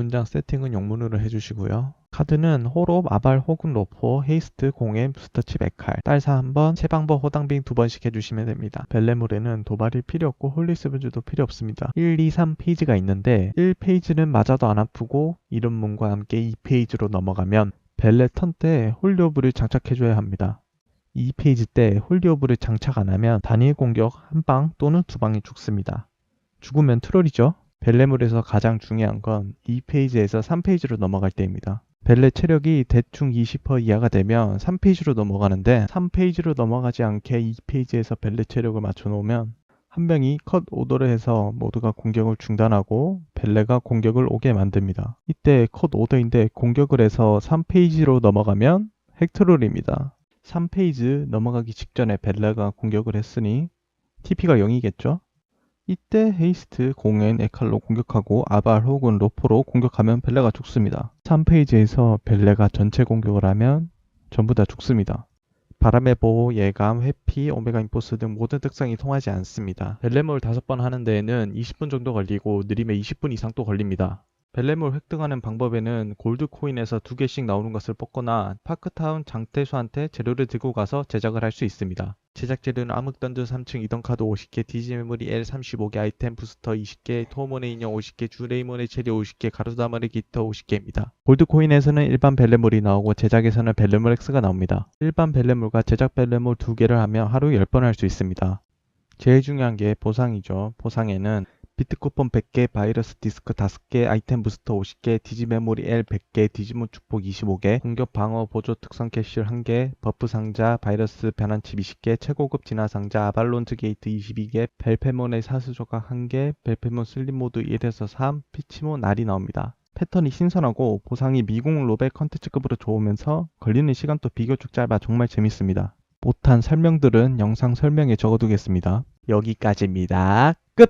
문장 세팅은 영문으로 해주시고요. 카드는 호롭, 아발 혹은 로포, 헤이스트, 공엠, 부스터칩, 에칼, 딸사 한 번, 체방버, 호당빙 두 번씩 해주시면 됩니다. 벨레물에는 도발이 필요 없고 홀리스브즈도 필요 없습니다. 1, 2, 3페이지가 있는데 1페이지는 맞아도 안 아프고 이름문과 함께 2페이지로 넘어가면 벨레 턴 때 홀리오브를 장착해줘야 합니다. 2페이지 때 홀리오브를 장착 안 하면 단일 공격 한 방 또는 두 방이 죽습니다. 죽으면 트롤이죠. 벨레물에서 가장 중요한 건 2페이지에서 3페이지로 넘어갈 때입니다. 벨레 체력이 대충 20% 이하가 되면 3페이지로 넘어가는데 3페이지로 넘어가지 않게 2페이지에서 벨레 체력을 맞춰 놓으면 한 명이 컷 오더를 해서 모두가 공격을 중단하고 벨레가 공격을 오게 만듭니다. 이때 컷 오더인데 공격을 해서 3페이지로 넘어가면 헥트롤입니다. 3페이지 넘어가기 직전에 벨레가 공격을 했으니 TP가 0이겠죠? 이때 헤이스트, 공엔, 에칼로 공격하고 아발 혹은 로포로 공격하면 벨레가 죽습니다. 3페이지에서 벨레가 전체 공격을 하면 전부 다 죽습니다. 바람의 보호, 예감, 회피, 오메가 인포스 등 모든 특성이 통하지 않습니다. 벨레몰 5번 하는 데에는 20분 정도 걸리고 느리면 20분 이상 또 걸립니다. 벨레몰 획득하는 방법에는 골드 코인에서 두 개씩 나오는 것을 뽑거나 파크타운 장태수한테 재료를 들고 가서 제작을 할 수 있습니다. 제작 재료는 암흑던전 3층 이던 카드 50개, 디지 메모리 L 35개, 아이템 부스터 20개, 토모의 인형 50개, 주레이몬의 체리 50개, 가루다마의 기타 50개입니다. 골드 코인에서는 일반 벨레몰이 나오고 제작에서는 벨레몰 X가 나옵니다. 일반 벨레몰과 제작 벨레몰 두 개를 하면 하루 10번 할 수 있습니다. 제일 중요한 게 보상이죠. 보상에는 비트 쿠폰 100개, 바이러스 디스크 5개, 아이템 부스터 50개, 디지 메모리 L 100개, 디지몬 축복 25개, 공격 방어 보조 특성 캐실 1개, 버프 상자, 바이러스 변환칩 20개, 최고급 진화 상자, 아발론즈 게이트 22개, 벨페몬의 사수 조각 1개, 벨페몬 슬림 모드 1에서 3, 피치몬 날이 나옵니다. 패턴이 신선하고 보상이 미국 로베 컨텐츠급으로 좋으면서 걸리는 시간도 비교적 짧아 정말 재밌습니다. 못한 설명들은 영상 설명에 적어두겠습니다. 여기까지입니다. 끝!